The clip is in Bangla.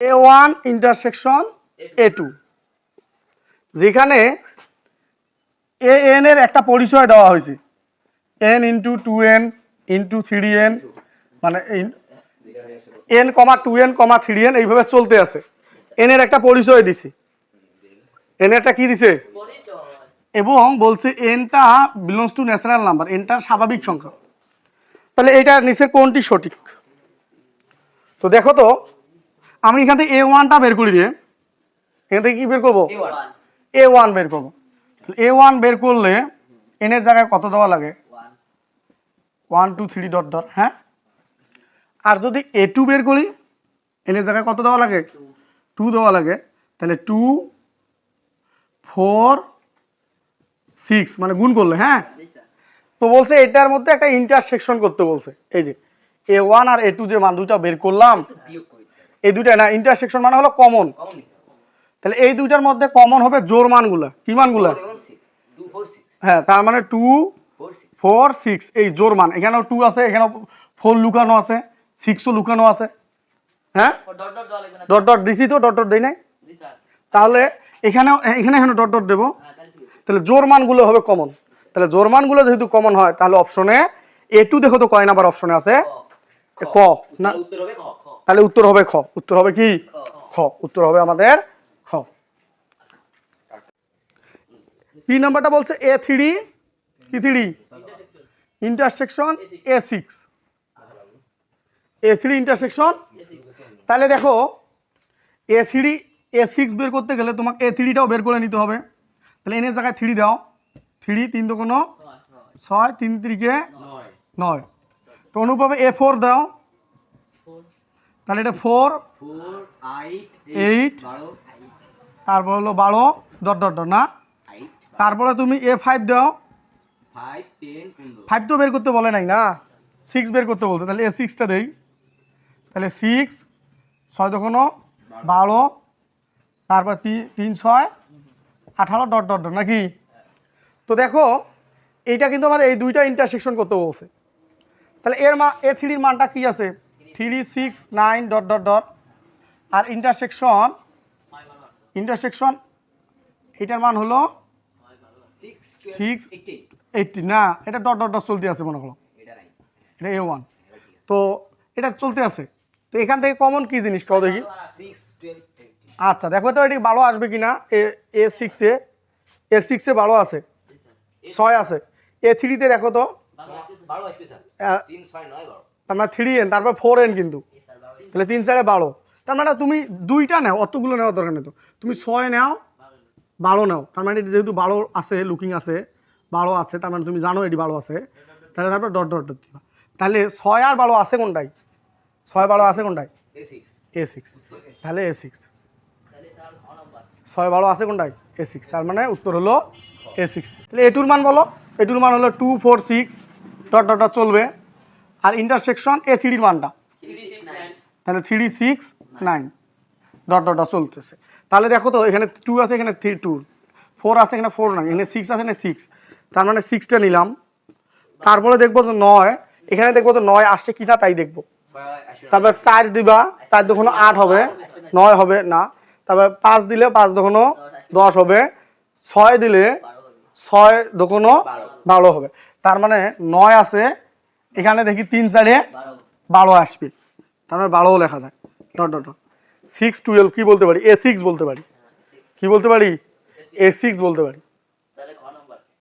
A one intersection A two যেখানে এ এন এর একটা পরিচয় দেওয়া হয়েছে। N into two N into three N মানে N comma two N comma three N এইভাবে চলতে আছে। এন এর একটা পরিচয় দিছে। এন একটা কি দিছে? এবং বলছে এনটা বিলংস টু ন্যাচারাল নাম্বার এনটা স্বাভাবিক সংখ্যা। তাহলে এটা নিচে কোনটি সঠিক? তো দেখো তো আমি এখান থেকে এ ওয়ানটা বের করি রে। এখান থেকে কি বের করব? এ ওয়ান বের করব। এ ওয়ান বের করলে এন এর জায়গায় কত দেওয়া লাগে? One two three dot dot হ্যাঁ? আর যদি এ টু বের করি এন এর জায়গায় কত দেওয়া লাগে? টু দেওয়া লাগে। তাহলে টু ফোর সিক্স মানে গুণ করলে হ্যাঁ? তো বলছে এটার মধ্যে একটা ইন্টারসেকশন করতে বলছে। এই যে এ ওয়ান আর এ টু যে মান দুটা বের করলাম। এই দুইটা না ইন্টারসেকশন মানে হলো কমন তাহলে এই দুইটার মধ্যে কমন হবে জোর মানগুলা। কি মানগুলা? হ্যাঁ তার মানে টু ফোর সিক্স এই জোর মান। এখানেও টু আছে এখানেও ফোর লুকানো আছে সিক্সও লুকানো আছে। হ্যাঁ? ডট ডট দিছি তো ডট ডট দেই নাই? তাহলে এখানেও এখানে এখানে ডট ডট দেবো। তাহলে জোর মানগুলো হবে কমন তাহলে জোর মানগুলো যেহেতু কমন হয় তাহলে অপশনে এ টু দেখো তো কয় নাম্বার অপশনে আছে? ক। না তাহলে উত্তর হবে খ। উত্তর হবে কি? খ। উত্তর হবে আমাদের খ। পি নাম্বারটা বলছে এ থ্রি কি three? Intersection A six. A three intersection তাহলে দেখো এ থ্রি এ সিক্স বের করতে গেলে তোমাকে এ থ্রিটাও বের করে নিতে হবে। তাহলে এনের জায়গায় থ্রি দাও। থ্রি তিন তো কোনো ছয় তিন তিরিকে নয়। তো অনুপাবে এ ফোর দাও। তাহলে এটা ফোর এইট তারপর হলো বারো ডট ডট ডট না? তারপরে তুমি এ ফাইভ দাও। ফাইভ তো বের করতে বলে নাই না? সিক্স বের করতে বলছে, তাহলে এ সিক্সটা দেই। তাহলে সিক্স ছয় দোকানো বারো, তারপর তিন, ছয়, আঠারো ডট ডট ডট নাকি? তো দেখো, এইটা কিন্তু আমার এই দুইটা ইন্টারসেকশন করতে বলছে। তাহলে এর মা এ থ্রির মানটা কি আছে? Three six nine dot dot dot আর ইন্টারসেকশন ইন্টারসেকশন এটার মান হলো সিক্স এইটটি না এটা ডট ডট ডট চলতে আছে মনে করো। এটা এ ওয়ান তো এটা চলতে আছে। তো এখান থেকে কমন কি জিনিস কও দেখি? আচ্ছা দেখো তো এটি ভালো আসবে কি না এ এ। সিক্সে এ সিক্সে ভালো আছে। ছয় আছে। এ থ্রিতে দেখো তো। তার মানে থ্রি এন তারপর ফোর এন কিন্তু। তাহলে তিন চারে বারো। তার মানে তুমি দুইটা নাও অতগুলো নেওয়ার দরকার নেই তো। তুমি ছয় নাও বারো নাও। তার মানে এটি যেহেতু বারো আছে লুকিং আছে বারো আছে তার মানে তুমি জানো এটি বারো আছে। তাহলে তারপর ডট ডট ডট দিবা। তাহলে ছয় আর বারো আছে কোনটাই? ছয় বারো আছে কোনটাই? এ সিক্স এ সিক্স তাহলে এ সিক্স ছয় বারো আছে কোনটাই? এ সিক্স তার মানে উত্তর হলো এ সিক্স তাহলে এটুর মান বলো। এটুর মান হলো two four six dot dot dot চলবে। আর ইন্টারসেকশন এ থ্রির মানটা। তাহলে three six nine dot dot চলতেছে। তাহলে দেখো তো, এখানে টু আছে, এখানে থ্রি টু ফোর আছে, এখানে ফোর নাই। এখানে সিক্স আছে, এখানে সিক্স তার মানে সিক্সটা নিলাম। তারপরে দেখব যে নয়। এখানে দেখব যে নয় আসছে কিনা তাই দেখব। তারপর চার দিবা, চার দোকানো আট হবে। নয় হবে, না। তারপর পাঁচ দিলে পাঁচ দোকানো দশ হবে। ছয় দিলে ছয় দোকানো বারো হবে। তার মানে নয় আছে। এখানে দেখি তিন চারে বারো আসবে। তারপরে বারোও লেখা যায় dot dot dot. Six twelve কী বলতে পারি? এ সিক্স বলতে পারি। কি বলতে পারি? এ সিক্স বলতে পারি।